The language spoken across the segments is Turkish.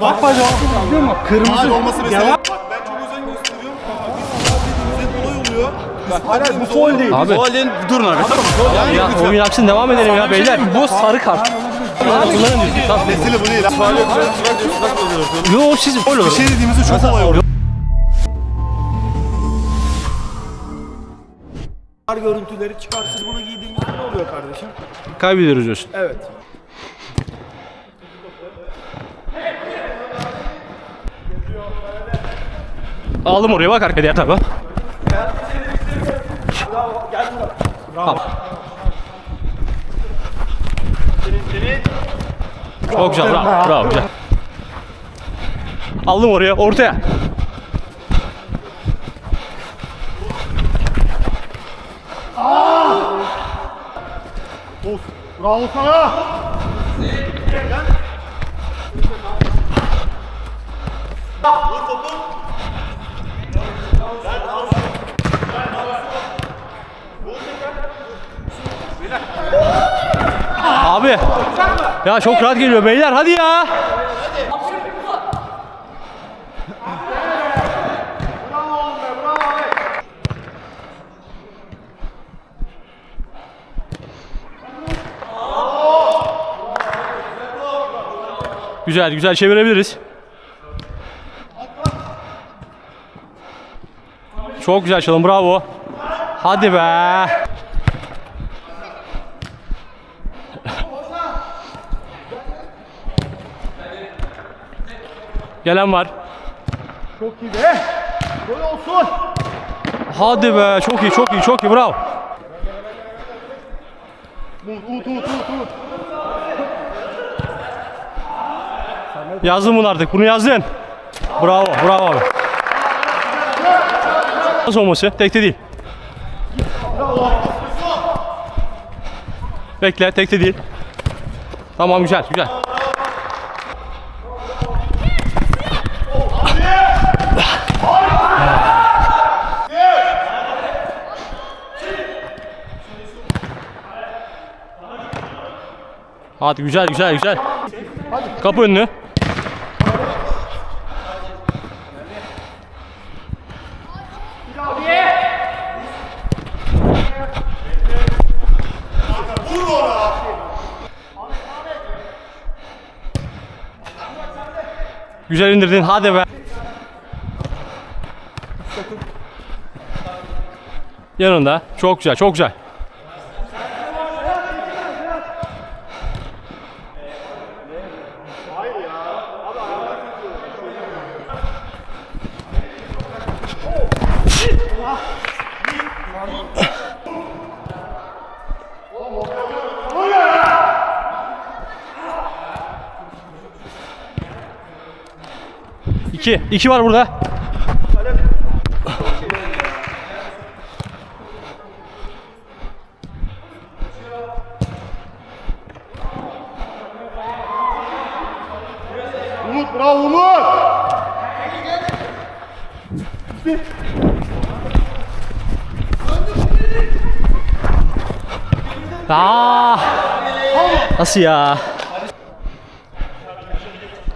Bak bak biliyor musun? Kırmızı. Hayır olması mesela. Devam. Bak ben çok özen gösteriyorum. Biz dediğimizde olay oluyor. Biz Hala bu foul değil. Abi. Tuvalin durun abi. Tamam. Ya oyun aksın devam edelim ya beyler. Bu sarı kart. Bunların diyorsun. Tamam. Mesele bu değil. Faal yok. Yo siz gol olur. Bir şey dediğimizde çok olay oluyor. Var görüntüleri çıkar. Siz bunu giydiğinizde ne oluyor kardeşim? Kaybediyoruz diyorsun. Evet. Aldım oraya bak arkaya diğer tarafa. Al. Çok güzel bravo, bravo güzel. Aldım oraya ortaya. Bravo sana. Abi. Ya çok rahat geliyor beyler hadi ya. Güzel güzel çevirebiliriz. Çok güzel çalım bravo. Hadi be. Gelen var. Çok iyi be. Gol olsun. Hadi be çok iyi çok iyi çok iyi bravo. Umut umut umut umut. Yazdın bunu artık bunu yazdın. Bravo bravo abi. Nasıl olması? Tekte değil. Bekle tekte değil. Tamam güzel güzel. Hadi güzel güzel güzel. Kapı önünü. Güzel indirdin. Hadi be. Yanında. Çok güzel, çok güzel. İki. İki var burada. Umut bravo Umut. Aa! Nasıl ya?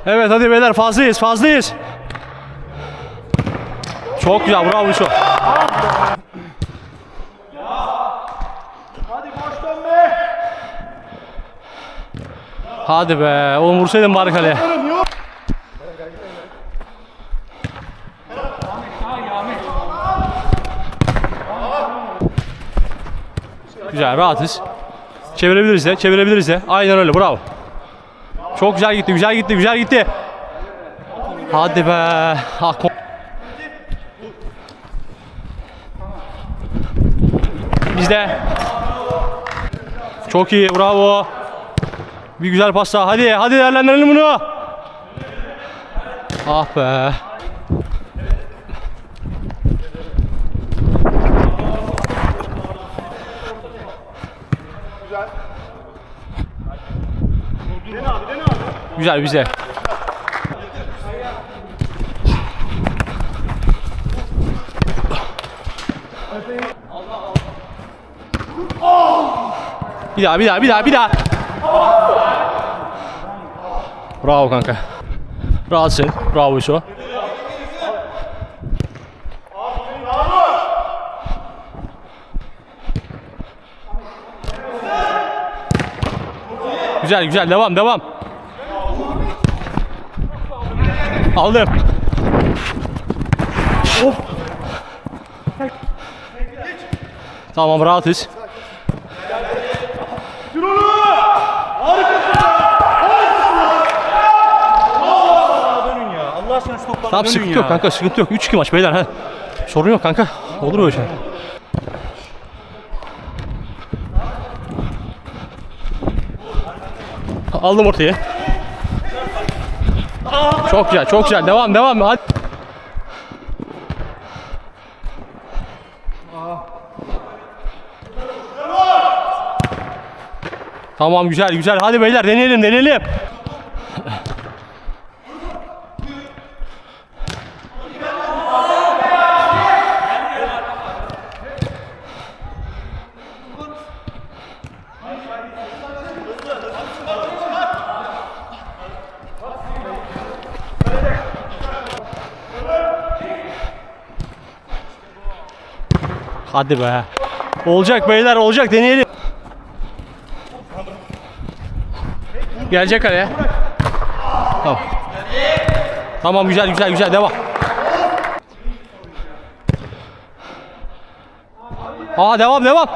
Evet hadi beyler fazlayız fazlayız. Çok güzel bravo şu. Hadi be. Oğlum vursaydın bari kaleye. Güzel rahatız. Çevirebiliriz de çevirebiliriz de. Aynen öyle bravo. Çok güzel gitti güzel gitti güzel gitti. Hadi be. Ah, ko- Bizde. Çok iyi bravo. Bir güzel pas daha. Hadi hadi değerlendirelim bunu. Ah be. Güzel bize. Bir daha bir daha bir daha bir daha. Bravo kanka. Rahatsın. Bravo Hüso. Güzel güzel devam devam. Aldım. Tamam rahatız. Tamam sıkıntı ya. yok kanka sıkıntı yok. 3-2 maç beyler. Ha. Sorun yok kanka. Olur öyle şey. Aldım ortaya. Çok güzel, çok güzel. Devam, devam. Hadi. Tamam güzel güzel. Hadi beyler deneyelim deneyelim. Hadi be. Olacak beyler olacak deneyelim. Gelecek kaleye. Tamam. Tamam güzel güzel güzel devam. Aa devam devam.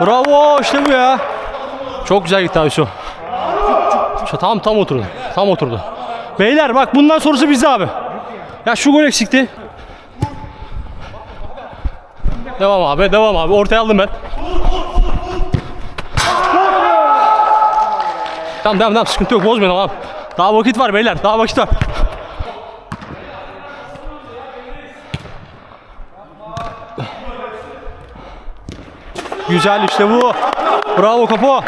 Bravo işte bu ya. Çok güzel gitti abi şu. Tam tam oturdu. Tam oturdu. Beyler bak bundan sonrası bizde abi. Ya şu gol eksikti. Devam abi, devam abi. Ortaya aldım ben. Tamam, tamam, tamam. Sıkıntı yok. Bozmayalım abi. Daha vakit var beyler. Daha vakit var. Güzel işte bu. Bravo Kapo.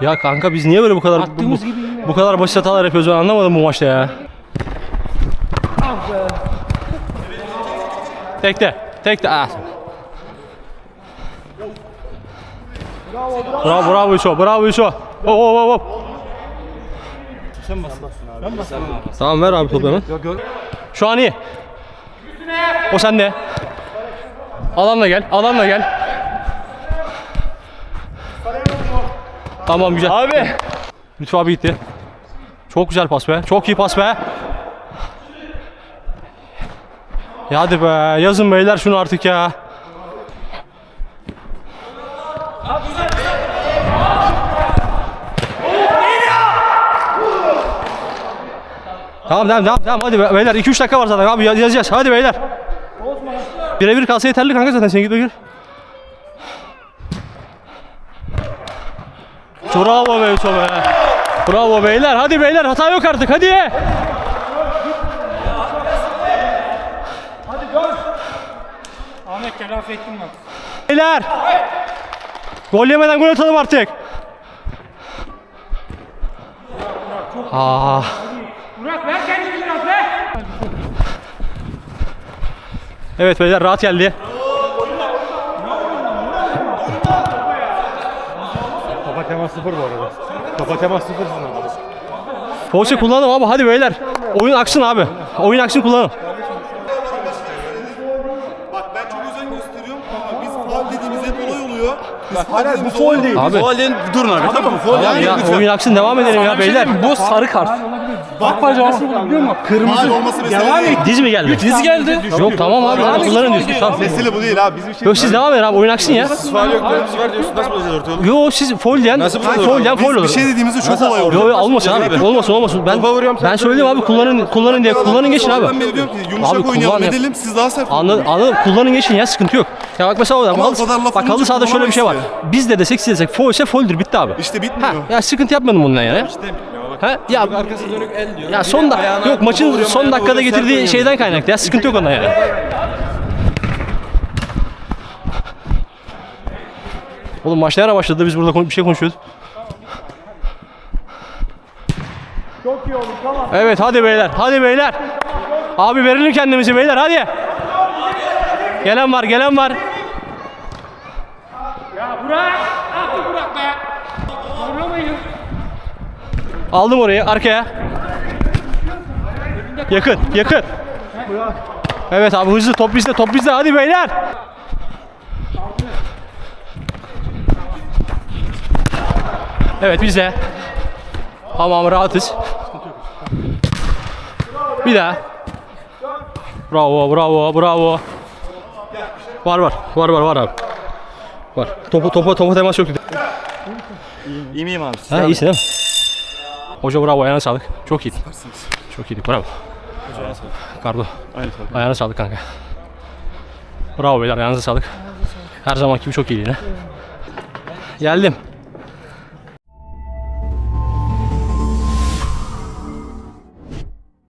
Ya kanka biz niye böyle bu kadar bu, bu, kadar basit hatalar yapıyoruz ben anlamadım bu maçta ya. Tekte. Tekte. Ah. Bravo bravo Yusuf. Bravo Yusuf. Hop hop hop hop. Tamam ver abi topu hemen. Şu an iyi. O sende. Alanla gel. Alanla gel. Tamam güzel. Abi. Lütfü abi gitti. Çok güzel pas be. Çok iyi pas be. Ya hadi be yazın beyler şunu artık ya. Tamam tamam tamam tamam hadi be- beyler 2-3 dakika var zaten abi yaz- yazacağız hadi beyler. Birebir kalsa yeterli kanka zaten sen git gir. Bravo Yusuf be. Bravo beyler hadi beyler hata yok artık hadi. Telafi ettim bak. Beyler. Gol yemeden gol atalım artık. Aa. Burak ver kendini biraz be. Evet beyler rahat geldi. Kafa temas sıfır bu arada. Kafa temas sıfır sizin Poğaça kullanalım abi hadi beyler. Oyun aksın abi. Oyun aksın kullanalım. Bak ben çok özen gösteriyorum ama biz faul dediğimiz hep olay oluyor. Biz faul Hayır bu foul değil. Abi. Fualin durun abi tamam mı? Fual Ya, oyun aksın devam edelim ya beyler. Bu sarı kart. Bak bacağı biliyor musun? Faul olması mesele değil. Diz mi geldi? Diz geldi. Yok tamam abi hadi kullanın diyorsun. Tamam. Mesele bu değil abi. Bizim şey Yok siz devam edin abi oyun aksın ya. Faal yok kırmızı var diyorsun nasıl bulacağız ortaya oğlum? Yo siz foul diyen, Nasıl foul bulacağız? diyen foul olur. bir şey dediğimizde çok olay oluyor. Yo yo olmasın abi. Olmasın olmasın. Ben ben söyledim abi kullanın kullanın diye kullanın geçin Ben abi. beri diyorum ki yumuşak Abi oynayalım edelim siz daha sert Anladım, anladım. Kullanın geçin ya sıkıntı yok. Ya bak mesela orada Ama halı, bak halı sahada şöyle bir şey var. Biz de desek siz desek foul ise foul'dür bitti abi. İşte Ha, bitmiyor. ya sıkıntı yapmadım bundan yani. Ha, ya Arkası dönük el diyor. ya son da yok maçın son dakikada getirdiği şeyden kaynaklı ya sıkıntı yok ondan yani. Oğlum maç ne ara başladı biz burada bir şey konuşuyoruz. Çok iyi oldu tamam. Evet hadi beyler hadi beyler. Abi verelim kendimizi beyler hadi. Gelen var gelen var. Burak. Ah Burak be. Oynamayın. Aldım orayı arkaya. Yakın, yakın. Evet abi hızlı top bizde, top bizde. Hadi beyler. Evet bizde. Tamam rahatız. Bir daha. Bravo, bravo, bravo. Var var, var var var abi. Var. Topu topa topa temas yok. İyi miyim abi? Ha iyisin değil mi? Hoca bravo ayağına sağlık. Çok iyiydin. Çok iyiydik bravo. Kardo. Aynen tabii. Ayağına sağlık kanka. Bravo beyler ayağınıza sağlık. Her zamanki gibi çok iyiydin ha. Geldim.